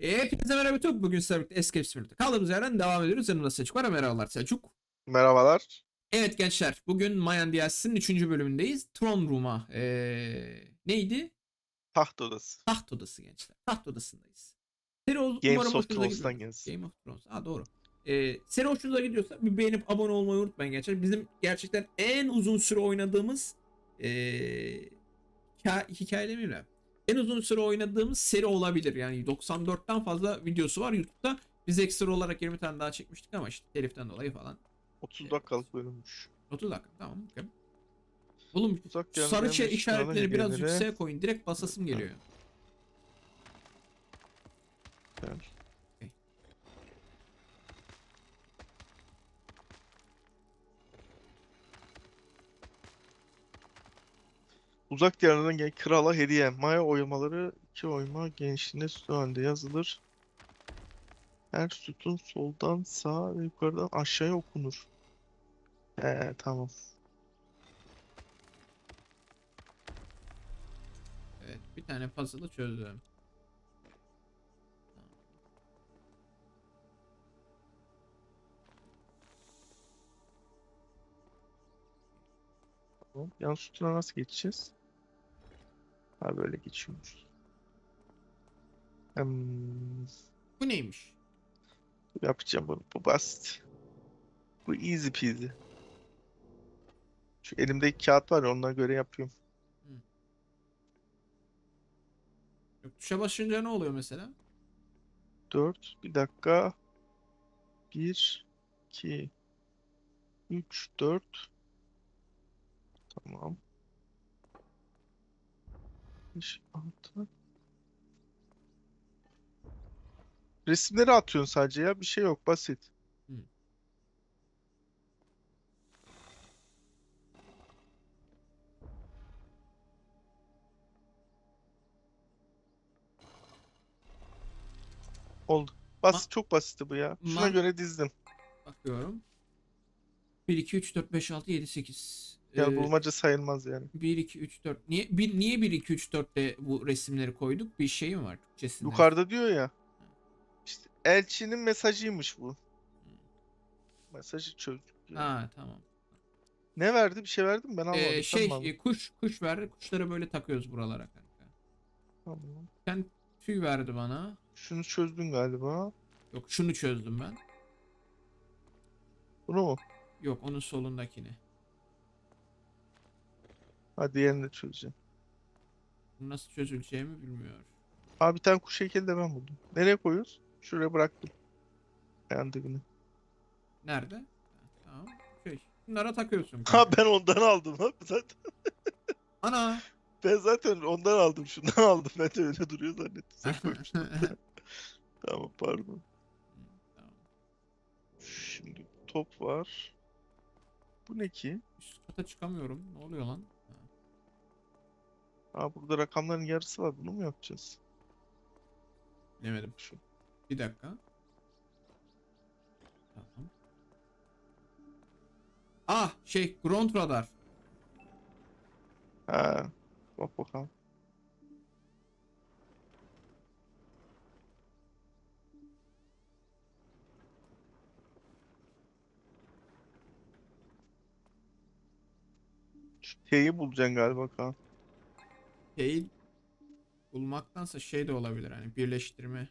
Hepinize merhaba YouTube. Bugün sizlerle birlikte Escape Spirit'te kaldığımız yerden devam ediyoruz. Yanımda Selçuk var. Merhabalar Selçuk. Merhabalar. Evet gençler. Bugün Mayan DLC'nin 3. bölümündeyiz. Throne Room'a. Ee, neydi? Taht odası. Taht odası gençler. Taht odasındayız. Seri o- Games umarım of Thrones'tan gelsin. Game of Thrones. Ha doğru. Ee, seri hoşunuza gidiyorsa bir beğenip abone olmayı unutmayın gençler. Bizim gerçekten en uzun süre oynadığımız ee, hikaye, hikaye demeyeyim de, En uzun süre oynadığımız seri olabilir. Yani 94'ten fazla videosu var YouTube'da. Biz ekstra olarak 20 tane daha çekmiştik ama işte teliften dolayı falan. 30 dakikalık bölünmüş. 30 dakika tamam. okey. Oğlum sarı çe- işaretleri biraz yükseğe koyun. Direkt basasım geliyor. Gel. Uzak diyarlardan gelen krala hediye. Maya oymaları iki oyma genişliğinde sütun halinde yazılır. Her sütun soldan sağa ve yukarıdan aşağıya okunur. He tamam. Evet bir tane puzzle'ı çözdüm. Tamam. Yan sütuna nasıl geçeceğiz? Ha böyle geçiyormuş. Hmm, Bu neymiş? yapacağım bunu. Bu basit. Bu easy peasy. Şu elimdeki kağıt var ya onlara göre yapıyorum. Yok, tuşa basınca ne oluyor mesela? 4 bir dakika 1 2 3 4 Tamam 5 6 Resimleri atıyorsun sadece ya bir şey yok basit. Hı. Oldu. Basit çok basitti bu ya. Şuna Man- göre dizdim. Bakıyorum. 1 2 3 4 5 6 7 8. Yani Ee, bulmaca sayılmaz yani. 1 2 3 4. Niye bir niye 1 2 3 4'te bu resimleri koyduk? Bir şey mi var Türkçesinde? Yukarıda diyor ya. İşte elçinin mesajıymış bu. Mesajı çözdük. ya. Ha tamam. Ne verdi? Bir şey verdi mi? Ben almadım. Ee, şey aldın? e, kuş kuş verdi. Kuşları böyle takıyoruz buralara kanka. Tamam. Sen tüy verdi bana. Şunu çözdün galiba. Yok şunu çözdüm ben. Bunu mu? Yok onun solundakini. Ha diğerini de çözeceğim. Nasıl çözüleceğimi bilmiyor. Aa bir tane kuş heykeli de ben buldum. Nereye koyuyoruz? Şuraya bıraktım. Ayağın dibine. Nerede? Tamam. Şey, bunlara takıyorsun. Ha ben ondan aldım ha zaten. Ana. Ben zaten ondan aldım. Şundan aldım. Ben de öyle duruyor zannettim. Sen koymuştun. Tamam pardon. Tamam. Şimdi top var. Bu ne ki? Üst kata çıkamıyorum. Ne oluyor lan? Aa burada rakamların yarısı var. Bunu mu yapacağız? bilemedim. Şu. Bir dakika. Tamam. Ah şey ground radar. Ha. Bak bakalım. Şu T'yi bulacaksın galiba Kaan. Değil. Bulmaktansa şey de olabilir hani birleştirme.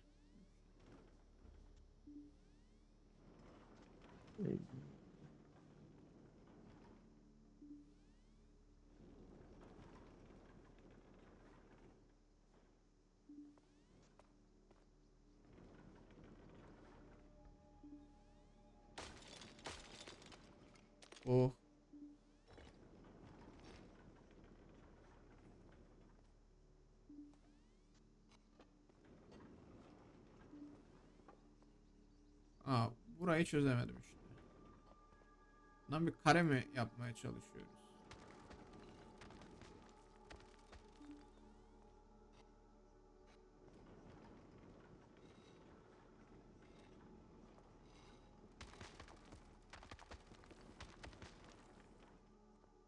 Oh. Aa, burayı çözemedim işte. Bundan bir kare mi yapmaya çalışıyoruz?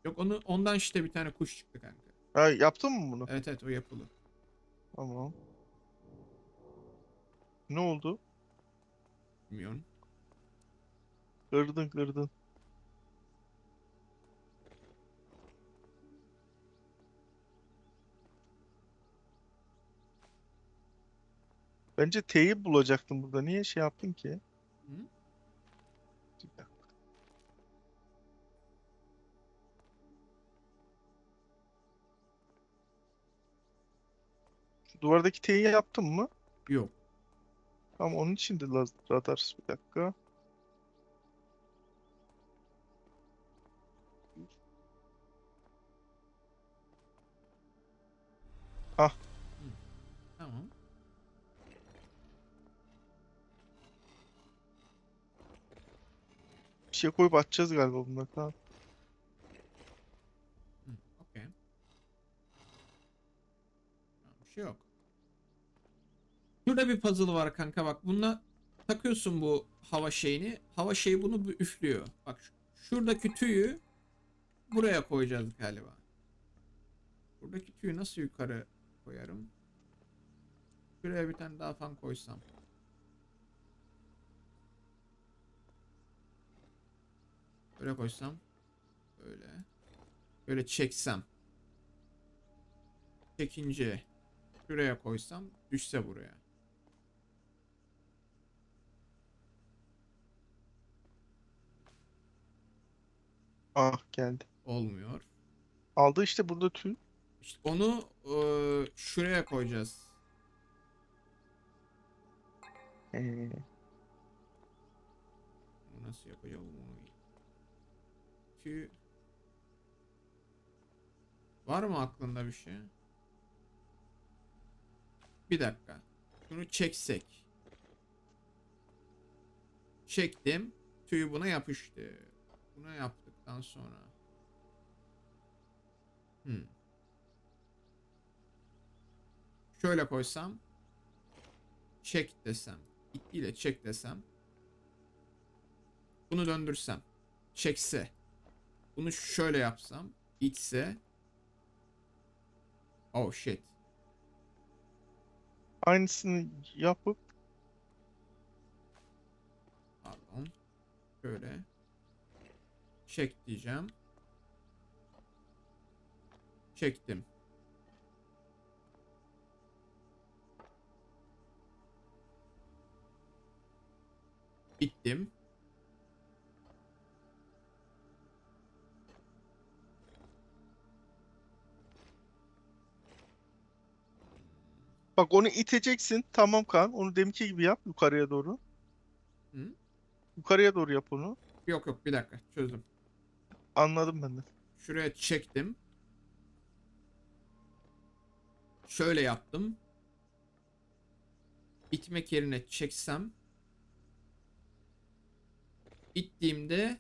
Yok onu ondan işte bir tane kuş çıktı kanka. Ha yaptın mı bunu? Evet evet o yapılı. Tamam. Ne oldu? Bilmiyorum. Kırdın kırdın. Bence T'yi bulacaktın burada. Niye şey yaptın ki? Hı? Bir dakika. Şu duvardaki T'yi yaptın mı? Yok. Tamam onun için de radar. Bir dakika. Tamam. Bir şey koyup atacağız galiba bunları. Tamam. Tamam, Bir şey yok. Şurada bir puzzle var kanka bak. Bununla takıyorsun bu hava şeyini. Hava şeyi bunu üflüyor. Bak şu- şuradaki tüyü buraya koyacağız galiba. Buradaki tüyü nasıl yukarı koyarım? Şuraya bir tane daha fan koysam. Böyle koysam. Böyle. Böyle çeksem. Çekince şuraya koysam düşse buraya. Ah geldi. Olmuyor. Aldı işte burada tüy. İşte onu eee, şuraya koyacağız. Ee, Nasıl yapacağım bunu? Tüy. Var mı aklında bir şey? Bir dakika. Şunu çeksek. Çektim. Tüy buna yapıştı. Buna yaptıktan sonra. Hmm. Şöyle koysam. Çek desem. ile çek desem. Bunu döndürsem. Çekse. Bunu şöyle yapsam. itse. Oh shit. aynısını yapıp Pardon. Şöyle. Çek diyeceğim. Çektim. Bittim. bak onu iteceksin. Tamam kan. Onu deminki gibi yap yukarıya doğru. Hı? Yukarıya doğru yap onu. Yok yok bir dakika çözdüm. Anladım ben de. Şuraya çektim. Şöyle yaptım. İtmek yerine çeksem. İttiğimde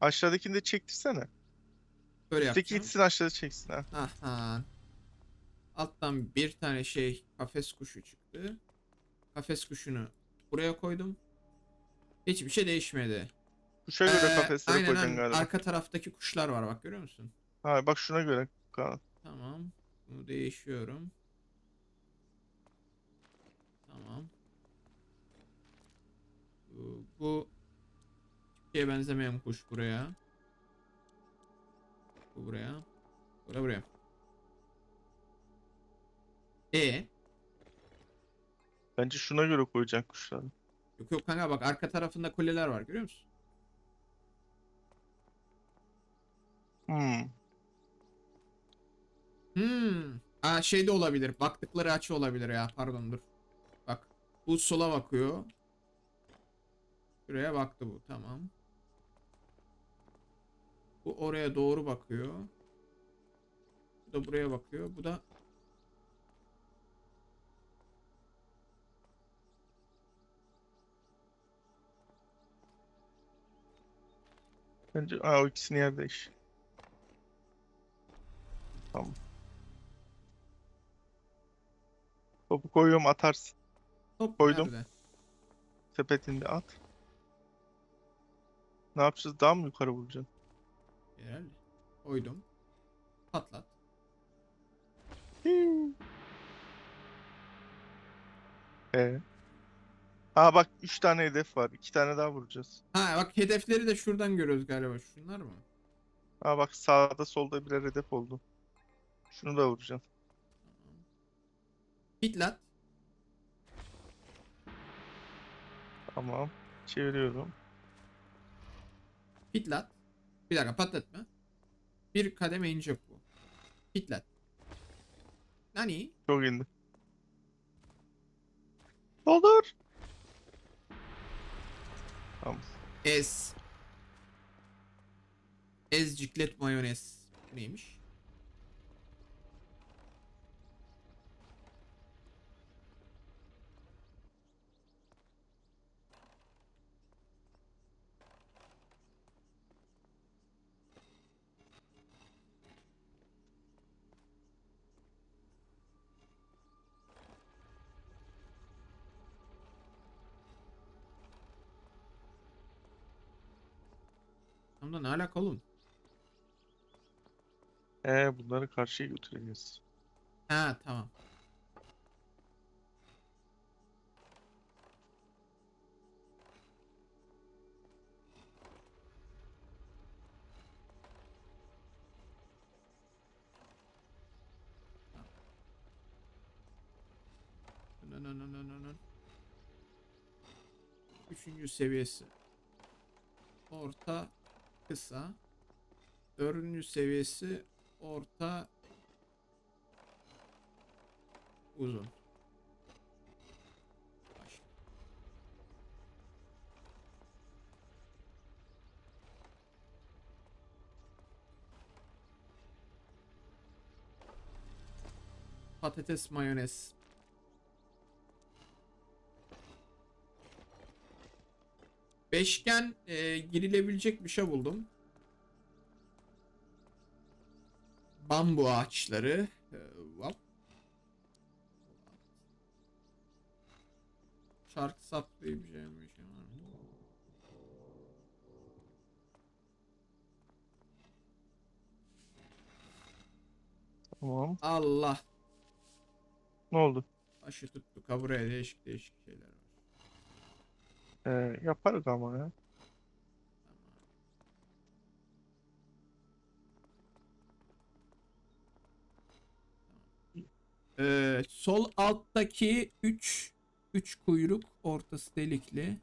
Aşağıdakini de çektirsene. böyle Üstteki yapacağım. itsin aşağıda çeksin ha. Aha. Alttan bir tane şey kafes kuşu çıktı. Kafes kuşunu buraya koydum. Hiçbir şey değişmedi. Kuşa göre Ee, kafeslere aynen, koyacaksın galiba. Arka taraftaki kuşlar var bak görüyor musun? Ha bak şuna göre Kaan. Tamam. Bunu değişiyorum. Tamam. Bu, bu şeye benzemeyen kuş buraya. Bu buraya. Bu da buraya. E Bence şuna göre koyacaksın kuşları. yok yok kanka bak arka tarafında kuleler var görüyor musun? Hmm. Hmm. Aa şey de olabilir. Baktıkları açı olabilir ya. Pardon dur. Bak. Bu sola bakıyor. Şuraya baktı bu. Tamam. Bu oraya doğru bakıyor. Bu da buraya bakıyor. Bu da Bence aa, o ikisini yer değiş. Tamam. Topu koyuyorum atarsın. top Koydum. nerede? Sepetinde at. Ne yapacağız? Daha mı yukarı vuracaksın? Herhalde. Koydum. Patlat. Ee. Aa bak 3 tane hedef var. 2 tane daha vuracağız. Ha bak hedefleri de şuradan görüyoruz galiba. Şunlar mı? Aa bak sağda solda birer hedef oldu. Şunu da vuracağım. Hitlat. Tamam. Çeviriyorum. Hitlat. Bir dakika patlatma. Bir kademe inecek bu. Hitlat. Nani? Çok indi. Doldur. Tamam. Ez. Ez ciklet mayonez. Neymiş? Da ne alaka oğlum? Ee bunları karşıya götüreceğiz. Ha tamam. Üçüncü seviyesi. Orta, kısa. Dördüncü seviyesi orta, uzun. Patates mayonez. Beşgen e, girilebilecek bir şey buldum. Bambu ağaçları. E, hop. Şarkı saplayabileceğim bir şey var mı? Tamam. Allah. Ne oldu? Başı tuttu. Kaburaya değişik değişik şeyler var. Ee, yaparız ama ya. Ee, sol alttaki 3 3 kuyruk ortası delikli.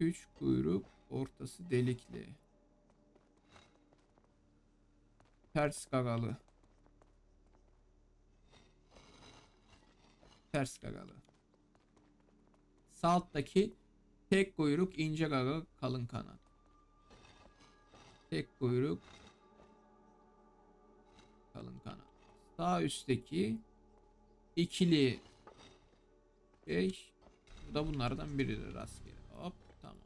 3 kuyruk ortası delikli. Ters gagalı. Ters gagalı. Sağ alttaki tek kuyruk ince gaga kalın kanat. Tek kuyruk kalın kanat. Sağ üstteki ikili şey bu da bunlardan biridir rastgele. Hop tamam.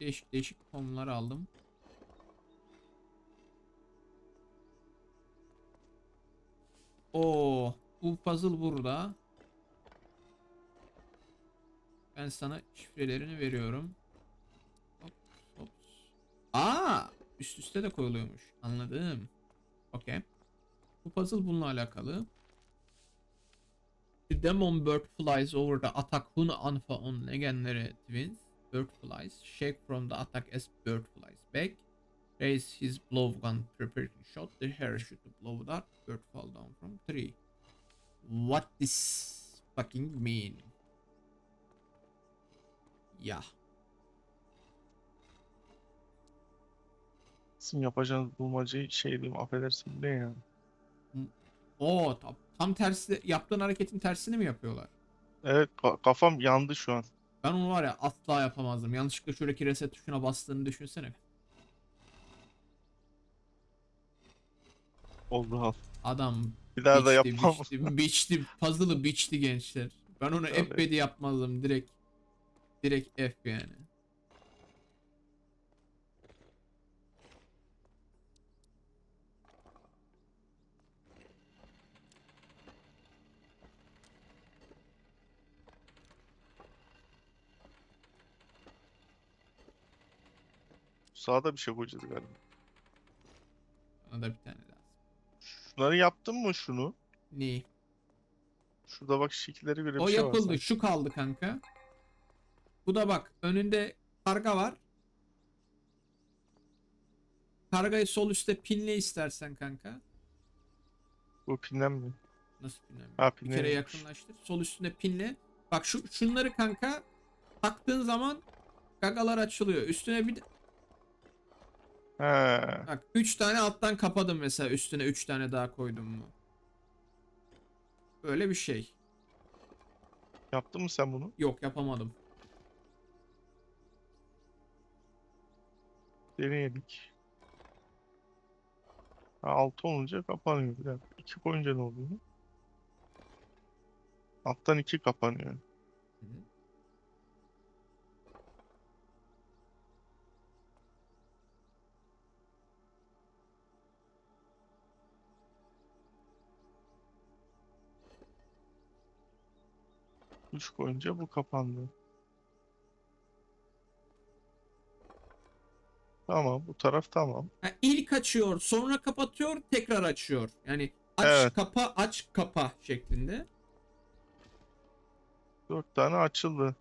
Değişik değişik konular aldım. Oo, bu puzzle burada. Ben sana şifrelerini veriyorum. Hop, hop. Aa, üst üste de koyuluyormuş. Anladım. Okey. Bu puzzle bununla alakalı. The demon bird flies over the attack Hun Anfa on legendary twins. Bird flies. Shake from the attack as bird flies back. Raise his blowgun, prepare to shot. The shoot the blow dart. Bird fall down from tree. What this fucking mean? Ya. Sizin yapacağınız bulmacayı şey diyeyim affedersin ne ya? Oo tam, tam tersi yaptığın hareketin tersini mi yapıyorlar? Evet ka- kafam yandı şu an. Ben onu var ya asla yapamazdım. Yanlışlıkla şuradaki reset tuşuna bastığını düşünsene. Oldu al. Adam Bir daha da biçti, yapmam. biçti, biçti, puzzle'ı biçti gençler. Ben onu Tabii. ebedi yapmazdım. Direkt direkt F yani. Sağda bir şey koyacağız galiba. Bana da bir tane lazım. Şunları yaptın mı şunu? Neyi? Şurada bak şekillere göre bir O şey var yapıldı. Şu kaldı kanka. Bu da bak önünde karga var. Kargayı sol üstte pinle istersen kanka. Bu pinden mi? Nasıl pinle? Ha Bir kere pinleymiş. yakınlaştır. Sol üstünde pinle. Bak şu şunları kanka taktığın zaman gagalar açılıyor. Üstüne bir He. bak 3 tane alttan kapadım mesela üstüne 3 tane daha koydum mu? Böyle bir şey. Yaptın mı sen bunu? Yok yapamadım. Deneyedik. Ha, 6 olunca kapanıyor. Bir dakika. 2 koyunca ne oluyor? Alttan 2 kapanıyor. Üç koyunca bu kapandı. Tamam, bu taraf tamam. Ha, ilk açıyor, sonra kapatıyor, tekrar açıyor. Yani aç Evet. kapa aç kapa şeklinde. Dört tane açıldı.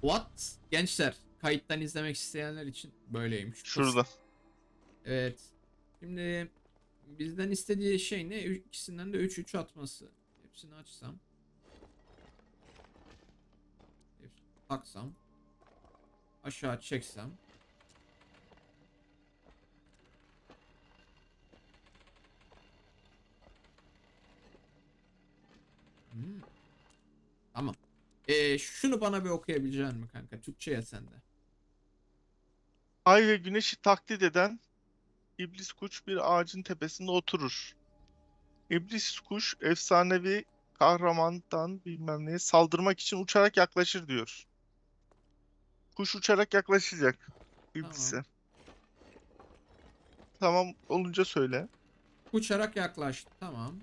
What? Gençler, kayıttan izlemek isteyenler için böyleymiş. Şurada. Evet. Şimdi bizden istediği şey ne? Ü- İkisinden de 3 3 atması. Hepsini açsam. Hepsini taksam. Aşağı çeksem. Hmm. Tamam. Ee, şunu bana bir okuyabilecek misin kanka? Türkçe ya sende. Ay ve güneşi taklit eden iblis kuş bir ağacın tepesinde oturur. İblis kuş efsanevi kahramandan bilmem neye saldırmak için uçarak yaklaşır diyor. Kuş uçarak yaklaşacak iblise. Tamam olunca söyle. Uçarak yaklaştı. Tamam.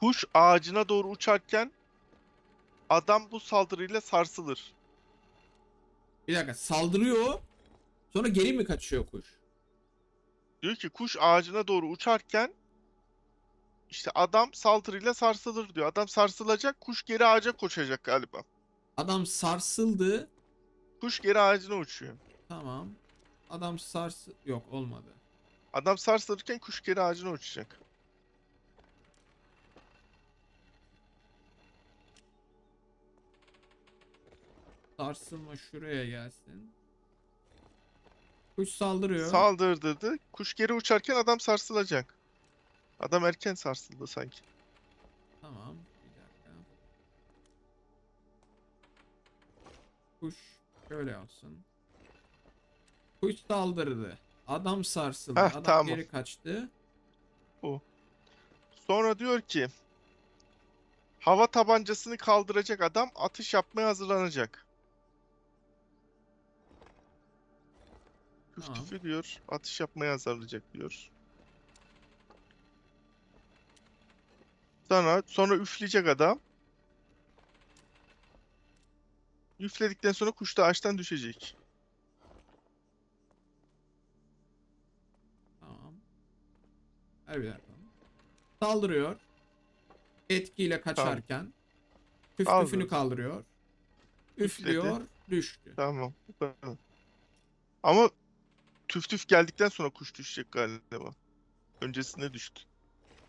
Kuş ağacına doğru uçarken adam bu saldırıyla sarsılır. Bir dakika saldırıyor. Sonra geri mi kaçıyor kuş? Diyor ki kuş ağacına doğru uçarken işte adam saldırıyla sarsılır diyor. Adam sarsılacak, kuş geri ağaca koşacak galiba. Adam sarsıldı. Kuş geri ağacına uçuyor. Tamam. Adam sars... Yok olmadı. Adam sarsılırken kuş geri ağacına uçacak. Sarsılma şuraya gelsin. Kuş saldırıyor. Saldırdırdı. Kuş geri uçarken adam sarsılacak. Adam erken sarsıldı sanki. Tamam. Bir dakika. Kuş şöyle yapsın. Kuş saldırdı. Adam sarsıldı. Heh, Adam tamam. geri kaçtı. Sonra diyor ki hava tabancasını kaldıracak adam atış yapmaya hazırlanacak. Tamam. Küftüfü diyor atış yapmaya hazırlanacak diyor. Sonra sonra üfleyecek adam. Üfledikten sonra kuş da ağaçtan düşecek. Tamam. Her bir dakika. Saldırıyor. Etkiyle kaçarken. Püf Saldırdı. püfünü kaldırıyor. Üflüyor. Düştü. Tamam. Ama tüf tüf geldikten sonra kuş düşecek galiba. Öncesinde düştü.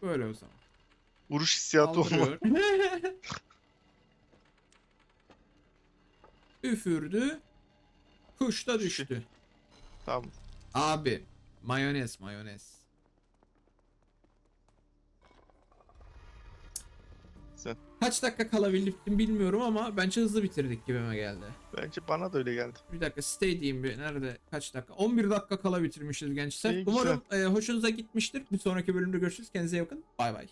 Böyle o zaman. Vuruş hissiyatı olma. Saldırıyor. Üfürdü. Kuş da düştü. Tamam. Abi. Mayonez mayonez. Güzel. Kaç dakika kalabildik bilmiyorum ama bence hızlı bitirdik gibime geldi. Bence bana da öyle geldi. Bir dakika stay diyeyim bir nerede kaç dakika 11 dakika kala bitirmişiz gençler. İyi. Umarım e, hoşunuza gitmiştir. Bir sonraki bölümde görüşürüz. Kendinize iyi bakın. Bay bay.